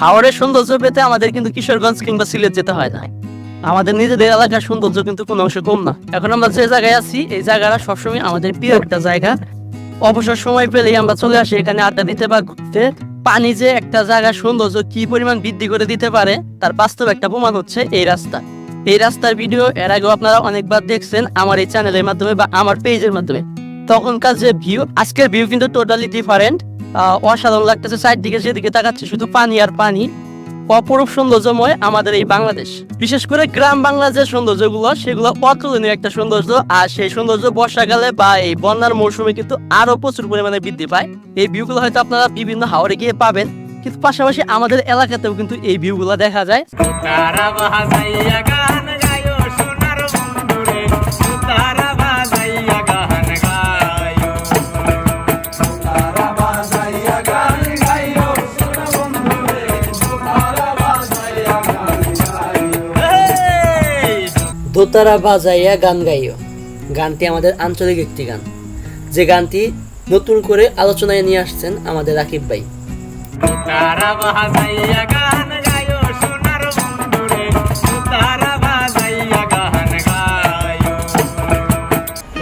হাওড়ের সৌন্দর্য পেতে আমাদের কিন্তু কিশোরগঞ্জ কিংবা সিলেট যেতে হয় না। আমাদের নিজেদের এলাকার সৌন্দর্য কিন্তু কোনো অংশ কম না। এখন আমরা যে জায়গায় আছি, এই জায়গাটা সবসময় আমাদের প্রিয় একটা জায়গা। অবসর সময় পেলেই আমরা চলে আসি, এখানে আড্ডা দিতে বা ঘুরতে। পানি যে একটা জায়গার সৌন্দর্য কি পরিমাণ বৃদ্ধি করে দিতে পারে, তার বাস্তব একটা প্রমাণ হচ্ছে এই রাস্তা। এই রাস্তার ভিডিও এর আগেও আপনারা অনেকবার দেখছেন আমার এই চ্যানেলের মাধ্যমে বা আমার পেজের মাধ্যমে। তখনকার যে ভিউ আজকের ভিউ কিন্তু টোটালি ডিফারেন্ট অসাধারণ লাগতেছে সাইড দিকে যেদিকে তাকাচ্ছে শুধু পানি আর পানি। অপরূপ সৌন্দর্যময় আমাদের এই বাংলাদেশ। বিশেষ করে গ্রাম বাংলার যে সৌন্দর্যগুলো, সেগুলো অতুলনীয় একটা সৌন্দর্য। আর সেই সৌন্দর্য বর্ষাকালে বা এই বন্যার মৌসুমে কিন্তু আরও প্রচুর পরিমাণে বৃদ্ধি পায়। এই ভিউগুলো হয়তো আপনারা বিভিন্ন হাওড়ে গিয়ে পাবেন, কিন্তু পাশাপাশি আমাদের এলাকাতেও কিন্তু এই ভিউগুলো দেখা যায়। দোতারা বাজাইয়া গান গাইও। গানটি আমাদের আঞ্চলিক একটি গান। যে গানটি নতুন করে আলোচনায় নিয়ে আসছেন আমাদের রাকিব ভাই। গান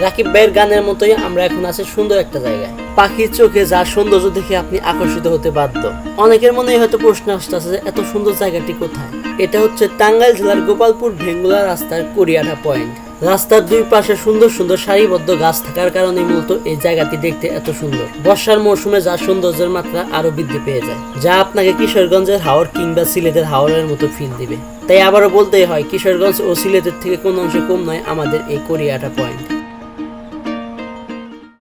রাকিব ভাইয়ের গানের মতোই আমরা এখন আছি সুন্দর একটা জায়গায়। পাখির চোখে যা সৌন্দর্য দেখে আপনি আকর্ষিত হতে বাধ্য। অনেকের মনে হয়তো প্রশ্ন আসতেছে যে এত সুন্দর জায়গাটি কোথায়? এটা হচ্ছে টাঙ্গাইল জেলার গোপালপুর ভেঙ্গুলা রাস্তার কোরিয়াটা পয়েন্ট। রাস্তার দুই পাশে সুন্দর সুন্দর সারিবদ্ধ গাছ থাকার কারণে মূলত এই জায়গাটি দেখতে এত সুন্দর। বর্ষার মৌসুমে যা সৌন্দর্যের মাত্রা আরও বৃদ্ধি পেয়ে যায়, যা আপনাকে কিশোরগঞ্জের হাওড় কিংবা সিলেটের হাওড়ের মতো ফিল দিবে। তাই আবারও বলতেই হয়, কিশোরগঞ্জ ও সিলেটের থেকে কোন অংশে কম নয় আমাদের এই কোরিয়াটা পয়েন্ট।